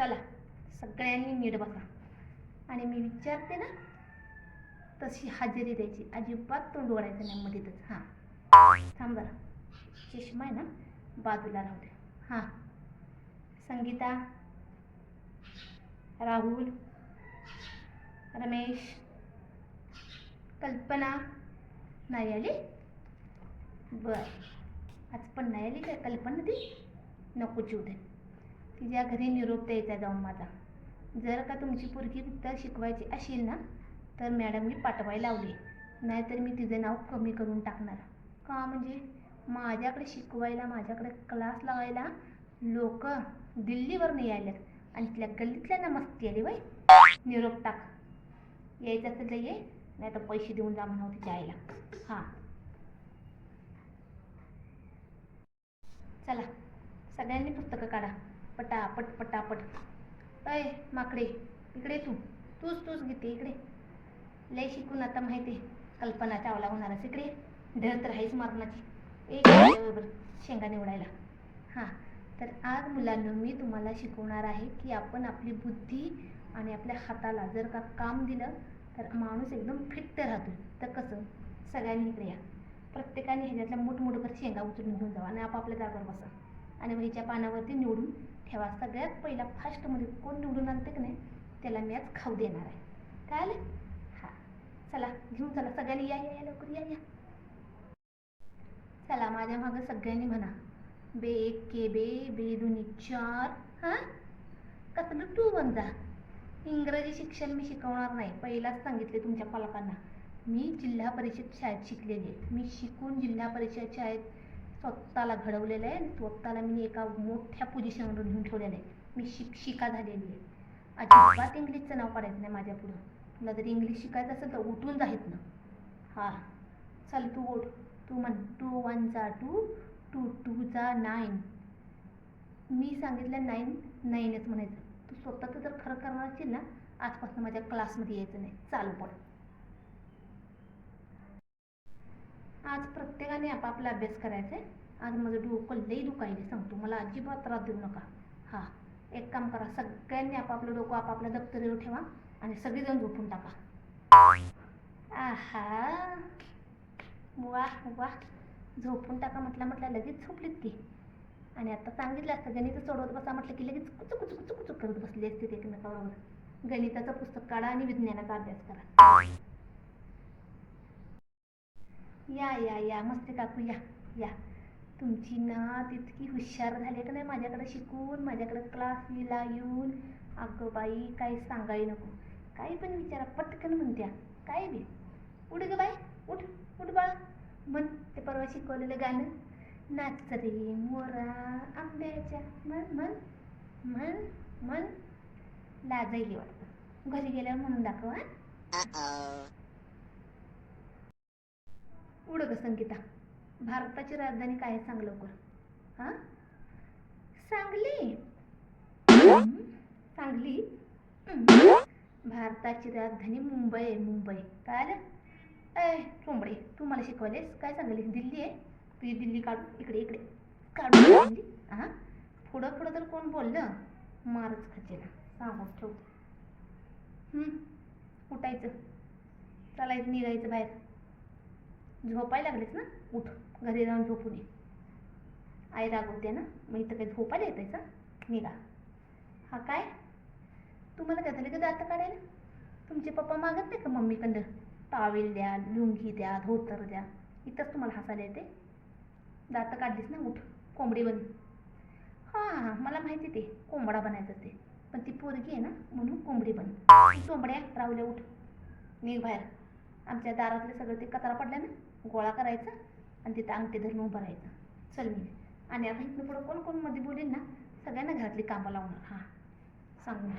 चला सगळ्यांनी नीट बसा. आणि मी विचारते ना तशी हजेरी द्यायची. अजिबात तोंड ओढायचं नाही मध्येच हां. थांब जरा. चष्मा आहे ना बाजूला राहू दे. हां. संगीता राहुल रमेश कल्पना नाही आली बर. आज पण नाही आली काय? कल्पना ती? नको जीव दे. तिच्या घरी निरोप द्यायचा जाऊन माझा. जर का तुमची पोरगी तर शिकवायची असेल ना तर मॅडमनी पाठवायला लावली. नाहीतर मी तिचं नाव कमी करून टाकणार. का म्हणजे? माझ्याकडे शिकवायला माझ्याकडे क्लास लावायला लोक दिल्लीवरून यायलेत आणि तिथल्या गल्लीतल्या ना मस्ती आली बाई. निरोप टाक. यायचं असेल तर ये नाही तर पैसे देऊन जा म्हणावं तिच्या आईला. हां. चला. सगळ्यांनी पुस्तकं काढा. पटापट पटापट. अय माकडे इकडे तू. तूच तूच घेते इकडे. लय शिकून आता माहिती कल्पना चावला होणारच इकडे. धर तर आहेच मारणाची. एक बरोबर शेंगा निवडायला. हां तर आज मुलांना मी तुम्हाला शिकवणार आहे की आपण आपली बुद्धी आणि आपल्या हाताला जर का काम दिलं तर माणूस एकदम फिट्ट राहतो. तर कसं? सगळ्यांनी इकडे या. प्रत्येकाने ह्याच्यातल्या मोठमोठभर शेंगा उचलून घेऊन जावा आणि आपापल्या जागेवर बसा. आणि मग ह्याच्या पानावरती निवडून ठेवा. सगळ्यात पहिला फास्टमध्ये कोण निवडून आणते की नाही त्याला मी आज खाऊ देणार आहे. काय आलं हां. चला घेऊन चला. सगळ्यांनी या या या लवकर या या. चला माझ्या मागं सगळ्यांनी म्हणा. बे एक के बे बे दोन्ही चार हां? कसलं टू बन जा. इंग्रजी शिक्षण मी शिकवणार नाही. पहिलाच सांगितले तुमच्या पालकांना. मी जिल्हा परिषद शाळेत शिकलेली आहे. मी शिकून जिल्हा परिषद शाळेत स्वतःला घडवलेलं आहे आणि स्वतःला मी एका मोठ्या पोझिशनवर घेऊन ठेवलेलं आहे. मी शिक्षिका झालेली आहे. अजिबात इंग्लिशचं नाव काढायचं नाही माझ्या पुढं. तुला जर इंग्लिश शिकायचं असेल तर उठून जाहीत ना. हां. चल तू ओढ तू म्हण टू वन जा टू टू टू जा नाईन मी सांगितलं नाईन नाईनच म्हणायचं. तू स्वतःचं जर खरं करणार असेल ना आजपासून माझ्या क्लासमध्ये यायचं नाही. चालू पड आज प्रत्येकाने आपापला अभ्यास करायचा आहे. आज माझं डोकं लई दुखायले सांगतो मला अजिबात त्रास देऊ नका. हां एक काम करा सगळ्यांनी आपापलं डोकं आपापल्या दप्तरीवर ठेवा आणि सगळेजण झोपून टाका. आहा वा वा झोपून टाका म्हटलं म्हटलं लगेच झोपलीत की. आणि आता सांगितलं असतं गणित सोडवत बसा म्हटलं की लगेच कुचू कुचू कुचू कुचू करत बसले असते एकमेकाबरोबर. गणिताचं पुस्तक काढा आणि विज्ञानाचा अभ्यास करा. या या या. मस्त काकू या या. तुमची नात इतकी हुशार झाली का नाही माझ्याकडे शिकून माझ्याकडे क्लासला येऊन. अगं बाई काही सांगाय नको. काही पण विचारा पटकन म्हणत्या. काय बी. उठ ग बाई उठ उठ बाळा. म्हण ते परवा शिकवलेलं गाणं. नाच रे मोरा आंब्याच्या. म्हण म्हण म्हण म्हण. लाजायली वाटतं. घरी गेल्यावर म्हणून दाखव हा. उड ग संगीता. भारताची राजधानी काय आहे सांग लवकर. हां? सांगली. सांगली? भारताची राजधानी मुंबई आहे मुंबई. काय आलं ए चोंबडे तू मला शिकवलेस? काय सांगली दिल्ली आहे? तुझी दिल्ली काढून इकडे इकडे. काढून दिल्ली. हां? पुढं पुढं तर कोण बोललं? मारच खचेला. सांगून ठेवते हं, उठायचं. चालायचं निघायचं बाहेर. झोपायला लागलेस ना? उठ घरी जाऊन झोपून ये आई रागवते ना? मग इथं काही झोपायला येतायचा निघा. हा काय? तुम्हाला काय झालं का दात काढायला? तुमचे पप्पा मागत नाही का मम्मीकडं? टावेल द्या लुंगी द्या धोतर द्या. इथंच तुम्हाला हसायला येते दात काढलीस ना? उठ कोंबडी बन हां हां मला माहिती ते. कोंबडा बनायचं ते. पण ती पोरगी आहे ना? म्हणून कोंबडी बन कोंबड्या राहुल्या उठ. निघ बाहेर. आमच्या दारातले सगळं ते कचरा पडला ना? गोळा करायचा आणि तिथं अंगठी धरून उभं राहायचं. चल मी. आणि आता इथनं पुढं कोण कोणमध्ये बोलेल ना सगळ्यांना घरातली कामं लावणार. हां. सांगून